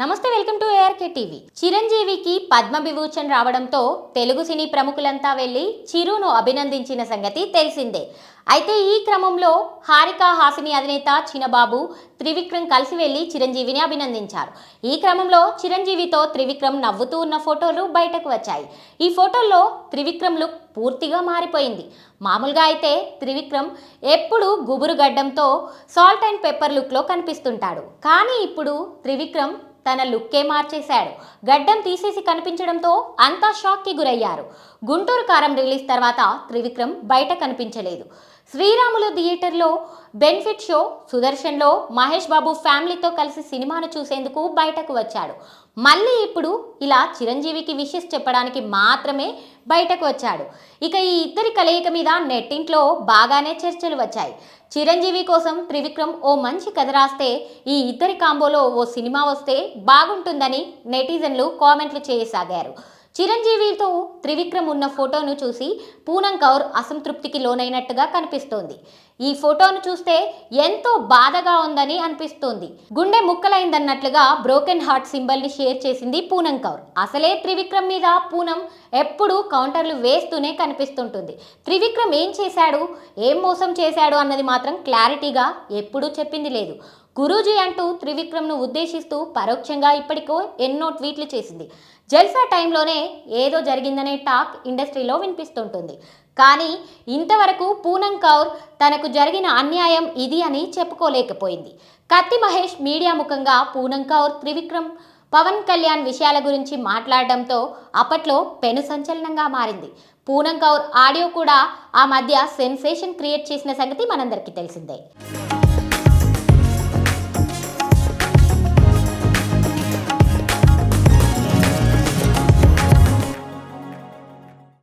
నమస్తే welcome to ARK TV చిరంజీవికి పద్మ విభూషణ్ రావడంతో తెలుగు సినీ ప్రముఖులంతా వెళ్ళి చిరును అభినందించిన సంగతి తెలిసిందే. అయితే ఈ క్రమంలో హారిక హాసిని అధినేత చినబాబు త్రివిక్రమ్ కలిసి వెళ్ళి చిరంజీవిని అభినందించారు. ఈ క్రమంలో చిరంజీవితో త్రివిక్రమ్ నవ్వుతూ ఉన్న ఫోటోలు బయటకు వచ్చాయి. ఈ ఫోటోల్లో త్రివిక్రమ్ లుక్ పూర్తిగా మారిపోయింది. మామూలుగా అయితే త్రివిక్రమ్ ఎప్పుడు గుబురు గడ్డంతో సాల్ట్ అండ్ పెప్పర్ లుక్లో కనిపిస్తుంటాడు. కానీ ఇప్పుడు త్రివిక్రమ్ తన లుక్కే మార్చేశాడు. గడ్డం తీసేసి కనిపించడంతో అంతా షాక్కి గురయ్యారు. గుంటూరు కారం రిలీజ్ తర్వాత త్రివిక్రమ్ బయట కనిపించలేదు. శ్రీరాములు థియేటర్లో బెనిఫిట్ షో సుదర్శన్లో మహేష్ బాబు ఫ్యామిలీతో కలిసి సినిమాను చూసేందుకు బయటకు వచ్చాడు. మళ్ళీ ఇప్పుడు ఇలా చిరంజీవికి విషెస్ చెప్పడానికి మాత్రమే బయటకు వచ్చాడు. ఇక ఈ ఇద్దరి కలయిక మీద నెట్టింట్లో బాగానే చర్చలు వచ్చాయి. చిరంజీవి కోసం త్రివిక్రమ్ ఓ మంచి కథ రాస్తే ఈ ఇద్దరి కాంబోలో ఓ సినిమా వస్తే బాగుంటుందని నెటిజన్లు కామెంట్లు చేయసాగారు. చిరంజీవితో త్రివిక్రమ్ ఉన్న ఫోటోను చూసి పూనం కౌర్ అసంతృప్తికి లోనైనట్టుగా కనిపిస్తోంది. ఈ ఫోటోను చూస్తే ఎంతో బాధగా ఉందని అనిపిస్తోంది. గుండె ముక్కలైందన్నట్లుగా బ్రోకెన్ హార్ట్ సింబల్ని షేర్ చేసింది పూనం కౌర్. అసలే త్రివిక్రమ్ మీద పూనం ఎప్పుడూ కౌంటర్లు వేస్తూనే కనిపిస్తుంటుంది. త్రివిక్రమ్ ఏం చేశాడు? ఏం మోసం చేశాడు అన్నది మాత్రం క్లారిటీగా ఎప్పుడూ చెప్పింది లేదు. గురూజీ అంటూ త్రివిక్రమ్ను ఉద్దేశిస్తూ పరోక్షంగా ఇప్పటికో ఎన్నో ట్వీట్లు చేసింది. జల్సా టైంలోనే ఏదో జరిగిందనే టాక్ ఇండస్ట్రీలో వినిపిస్తుంటుంది. కానీ ఇంతవరకు పూనం కౌర్ తనకు జరిగిన అన్యాయం ఇది అని చెప్పుకోలేకపోయింది. కత్తి మహేష్ మీడియా ముఖంగా పూనం కౌర్ త్రివిక్రమ్ పవన్ కళ్యాణ్ విషయాల గురించి మాట్లాడడంతో అప్పట్లో పెను సంచలనంగా మారింది. పూనం కౌర్ ఆడియో కూడా ఆ మధ్య సెన్సేషన్ క్రియేట్ చేసిన సంగతి మనందరికీ తెలిసిందే.